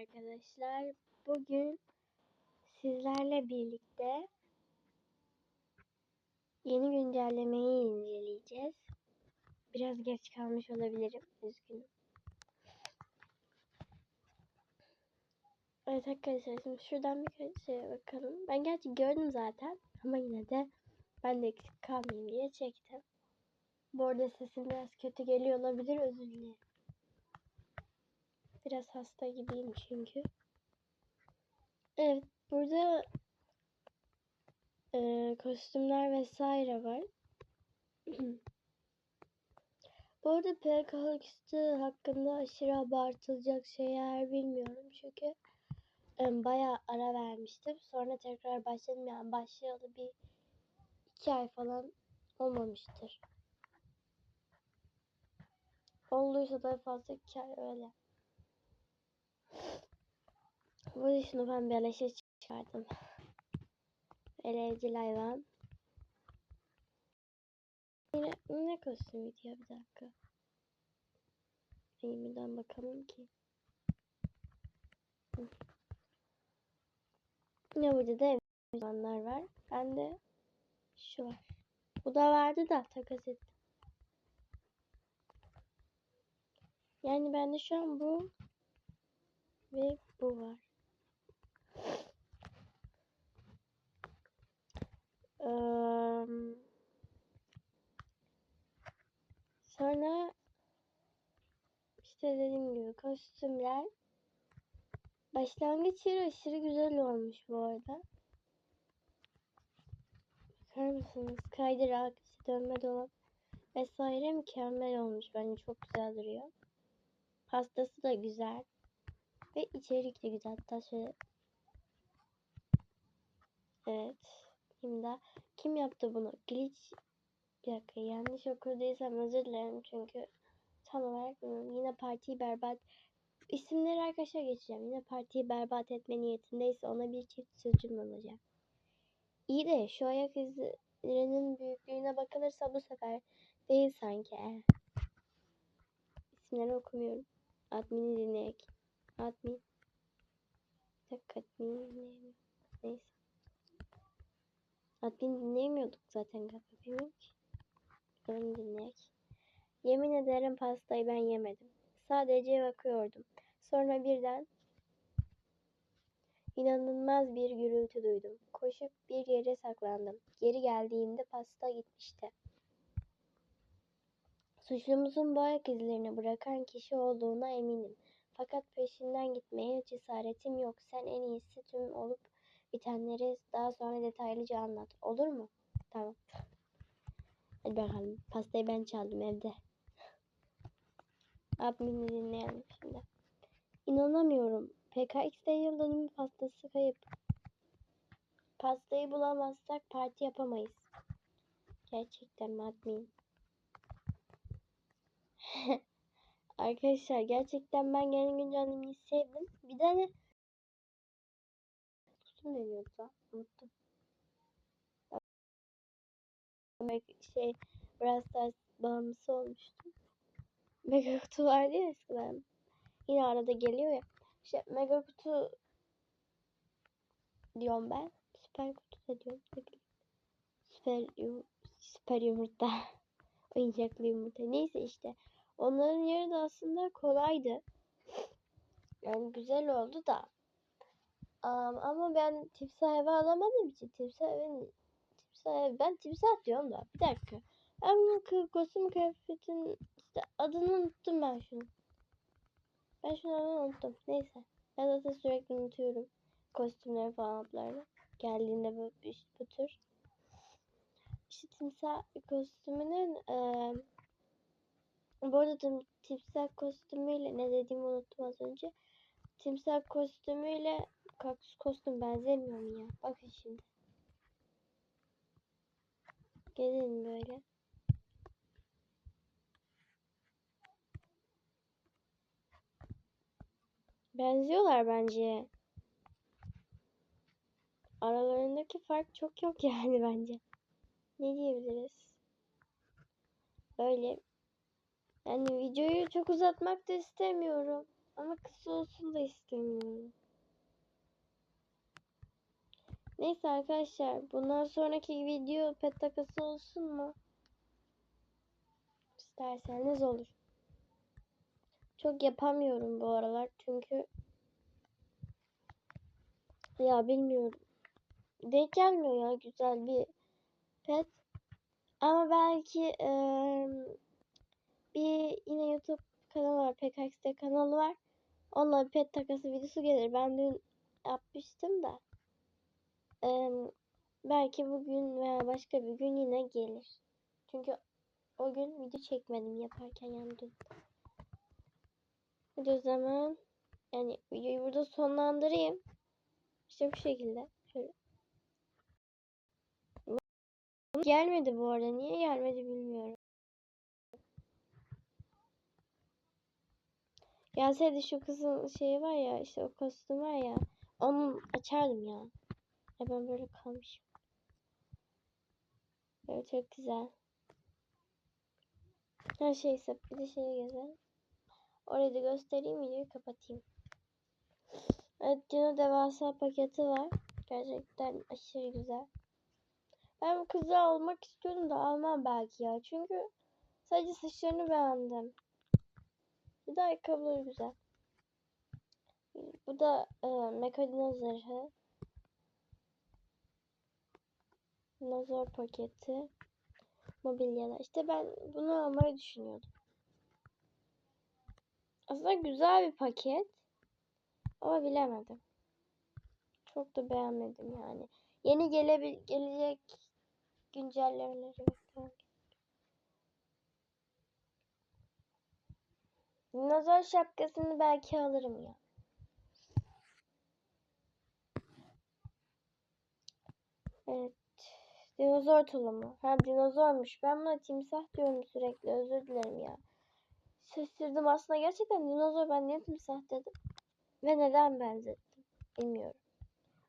arkadaşlar. Bugün sizlerle birlikte yeni güncellemeyi inceleyeceğiz. Biraz geç kalmış olabilirim. Üzgünüm. Evet arkadaşlar şimdi şuradan birkaç şeye bakalım. Ben gerçi gördüm zaten ama yine de ben de eksik kalmayayım diye çektim. Bu arada sesim biraz kötü geliyor olabilir özür dilerim. Biraz hasta gibiyim çünkü. Evet burada e, kostümler vesaire var. Bu arada PKX'de hakkında aşırı abartılacak şeyler bilmiyorum çünkü e, bayağı ara vermiştim. Sonra tekrar başladım yani başlayalı bir iki ay falan olmamıştır. Olduysa da fazla iki ay öyle. Bu şunu ben beleşe çıkardım. Elevcil hayvan. Yine ne kostümü ya bir dakika. Yeniden bakalım ki. Yine burada da hayvanlar var. Bende şu var. Bu da vardı da takas ettim. Yani bende şu an bu ve bu var. Eee, sonra işte dediğim gibi kostümler başlangıç yeri aşırı güzel olmuş bu arada. Bakar mısınız? Kaydırak, işte dönme dolap vesaire mükemmel olmuş. Bence çok güzel duruyor. Pastası da güzel. Ve içerik de güzel. Hatta şöyle Evet. Şimdi kim yaptı bunu? Glitch bir dakika yanlış okuduysam özür dilerim çünkü tam olarak. Yine partiyi berbat isimleri arkadaşlar geçeceğim. Yine partiyi berbat etme niyetindeyse ona bir çift sözcüm olacak. İyi de şu ayak izlerinin büyüklüğüne bakılırsa bu sefer değil sanki. Eh. İsimleri okumuyorum. Admin'i dinleyek. Admin. Admin'i dinleyemiyorum. Neyse. Admin dinleyemiyorduk zaten galiba bilmiyorum ki. Bakalım dinleyek. Yemin ederim pastayı ben yemedim. Sadece bakıyordum. Sonra birden inanılmaz bir gürültü duydum. Koşup bir yere saklandım. Geri geldiğimde pasta gitmişti. Suçlumuzun bu ayak izlerini bırakan kişi olduğuna eminim. Fakat peşinden gitmeye cesaretim yok. Sen en iyisi tüm olup bitenleri daha sonra detaylıca anlat. Olur mu? Tamam. Hadi bakalım. Pastayı ben çaldım evde. Abimi dinleyelim şimdi. İnanamıyorum. PKX'de yıl dönümü pastası kayıp. Pastayı bulamazsak parti yapamayız. Gerçekten mi? Arkadaşlar gerçekten ben gelin güncellemeyi sevdim. Bir de hani Kusum deniyordu da unuttum. Şey biraz ders bağımlısı olmuştum. Mega kutu vardı ya eskiden. Yine arada geliyor ya. İşte mega kutu diyorum ben. Süper kutu da diyorum. Ne. Süper, yum süper yumurta. Oyuncaklı yumurta. Neyse işte. Onların yeri de aslında kolaydı. Yani güzel oldu da. Um, ama ben timsah eve alamadığım için timsah evin timsah ev, ben timsah diyorum da bir dakika. Ben bunun kostüm kıyafetin işte adını unuttum ben şunu. Ben şunu adını unuttum. Neyse. Ben zaten sürekli unutuyorum. Kostümleri falan adlarını. Geldiğinde bu, bu tür. İşte timsah kostümünün e, bu arada timsah kostümüyle ne dediğimi unuttum az önce. Timsah kostümüyle kaktüs kostüm benzemiyor mu ya? Bakın şimdi. Gelin böyle. Benziyorlar bence. Aralarındaki fark çok yok yani bence. Ne diyebiliriz? Böyle. Yani videoyu çok uzatmak da istemiyorum. Ama kısa olsun da istemiyorum. Neyse arkadaşlar bundan sonraki video pet takası olsun mu? İsterseniz olur. Çok yapamıyorum bu aralar çünkü ya bilmiyorum. Denk gelmiyor ya güzel bir pet. Ama belki yine YouTube kanalı var. PKX'de kanalı var. Onunla pet takası videosu gelir. Ben dün yapmıştım da. Eee, belki bugün veya başka bir gün yine gelir. Çünkü o gün video çekmedim yaparken yani dün. Hadi o zaman yani videoyu burada sonlandırayım. İşte bu şekilde. Şöyle. Gelmedi bu arada. Niye gelmedi bilmiyorum. Gelseydi şu kızın şeyi var ya işte o kostüm var ya onu açardım ya. Ya ben böyle kalmışım. Evet çok güzel. Her şeyse bir de şeye gezelim. Orayı da göstereyim videoyu kapatayım. Evet Dino devasa paketi var. Gerçekten aşırı güzel. Ben bu kızı almak istiyordum da almam belki ya. Çünkü sadece saçlarını beğendim. Bir de ayakkabıları güzel. Bu da e, Mekadina zırhı. Nazor paketi. Mobilyalar. İşte ben bunu almayı düşünüyordum. Aslında güzel bir paket. Ama bilemedim. Çok da beğenmedim yani. Yeni gelebil gelecek güncellemeleri Dinozor şapkasını belki alırım ya. Evet. Dinozor tulumu. Ha dinozormuş. Ben buna timsah diyorum sürekli. Özür dilerim ya. Şaşırdım aslında. Gerçekten dinozor ben niye timsah dedim. Ve neden benzettim. Bilmiyorum.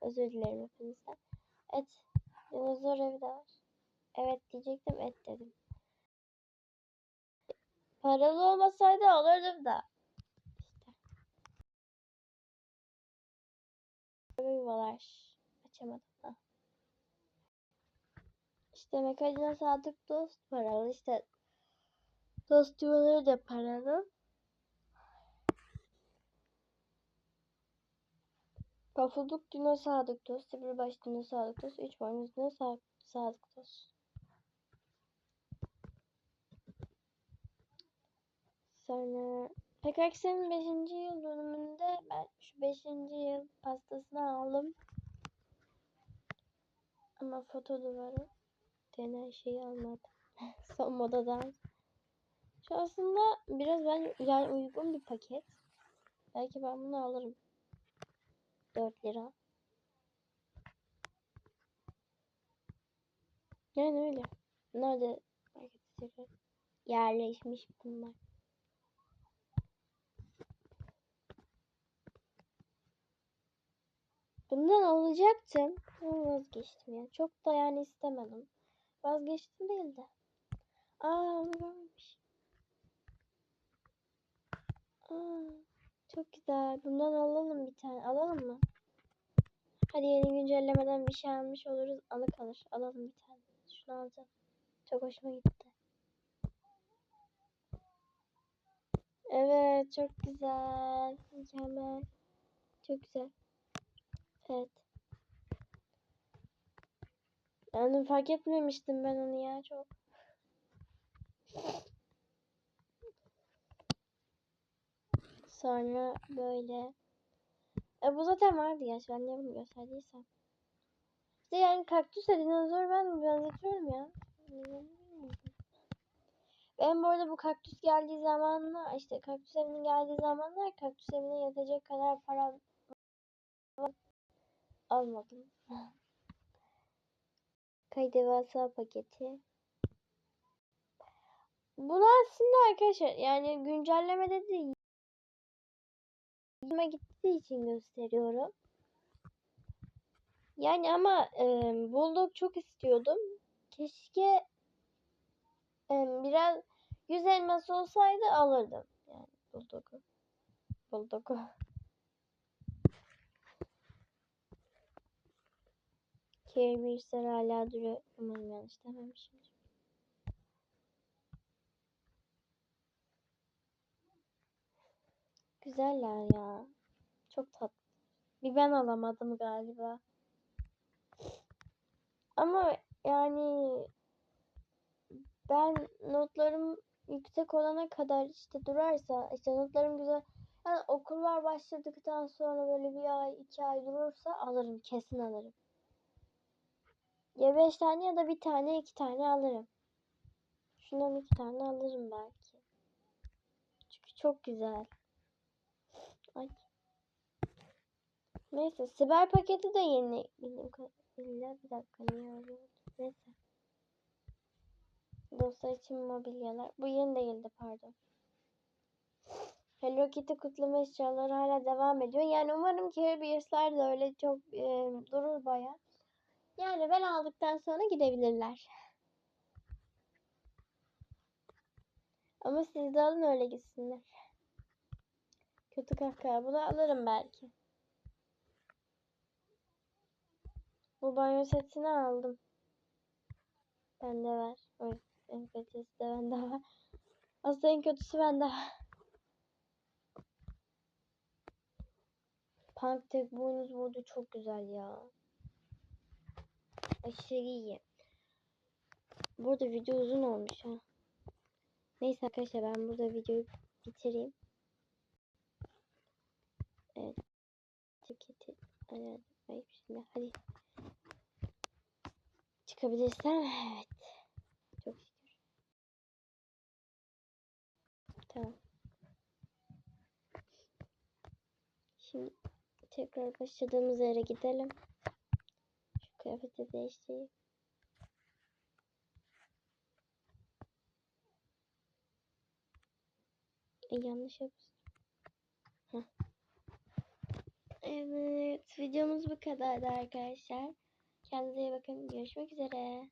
Özür dilerim hepinizden. Evet. Dinozor evi de var. Evet diyecektim. Et dedim. Paralı olmasaydı alırdım da. Yuvalar. Açamadım. Ha. İşte Mekacına Sadık Dost paralı. İşte Dost yuvaları da paralı. Pafuduk Dino Sadık Dost. Sivribaş Dino Sadık Dost. Üç boynuz Dino Sadık Dost. Sonra PKX'nin 5. yıl dönümünde ben şu 5. yıl pastasını aldım. Ama foto duvarı denen şeyi almadım. Son modadan. Şu aslında biraz ben yani uygun bir paket. Belki ben bunu alırım. 4 lira. Yani öyle. Nerede yerleşmiş bunlar. Bundan alacaktım. Ama vazgeçtim ya. Çok da yani istemedim. Vazgeçtim değil de. Aa onu görmemiş. Aa, çok güzel. Bundan alalım bir tane. Alalım mı? Hadi yeni güncellemeden bir şey almış oluruz. Anı kalır. Alalım bir tane. Şunu alacağım. Çok hoşuma gitti. Evet çok güzel. Mükemmel. Çok güzel. Evet. Yani fark etmemiştim ben onu ya çok. Sonra böyle. E bu zaten vardı ya. Ben niye bunu gösterdiysem. İşte yani kaktüs dinozor ben benzetiyorum ya. Ben bu arada bu kaktüs geldiği zamanlar işte kaktüs evinin geldiği zamanlar kaktüs evine yetecek kadar para almadım. Kay devasa paketi. Bunu aslında arkadaşlar yani güncellemede de gittiği için gösteriyorum. Yani ama e, Bulldog çok istiyordum. Keşke e, biraz 100 elması olsaydı alırdım. Yani Bulldog'u. Bulduk. Kirby'sler hala duruyor. Umarım yanlış dememişimdir. Güzeller ya. Çok tatlı. Bir ben alamadım galiba. Ama yani ben notlarım yüksek olana kadar işte durarsa işte notlarım güzel yani okullar başladıktan sonra böyle bir ay iki ay durursa alırım kesin alırım. Ya beş tane ya da bir tane iki tane alırım. Şundan iki tane alırım belki. Çünkü çok güzel. Ay. Neyse siber paketi de yeni kadarıyla bir dakika niye öyle? Neyse. Dosya için mobilyalar. Bu yeni değildi pardon. Hello Kitty kutlama eşyaları hala devam ediyor. Yani umarım Caribbeans'lar da öyle çok e, durur baya. Yani ben aldıktan sonra gidebilirler. Ama siz de alın öyle gitsinler. Kötü kahkaha. Bunu alırım belki. Bu banyo setini aldım. Bende var. O en kötüsü de bende var. Aslında en kötüsü bende var. Punk tek boynuz modu çok güzel ya. Aşırı iyi. Burada video uzun olmuş ha. Neyse arkadaşlar ben burada videoyu bitireyim. Evet. Ceketi ayarladım. Ay şimdi hadi. Çıkabilirsem evet. Çok şükür. Tamam. Şimdi tekrar başladığımız yere gidelim. Kıyafeti değiştireyim. E, yanlış yapmışım. Heh. Evet, videomuz bu kadardı arkadaşlar. Kendinize iyi bakın. Görüşmek üzere.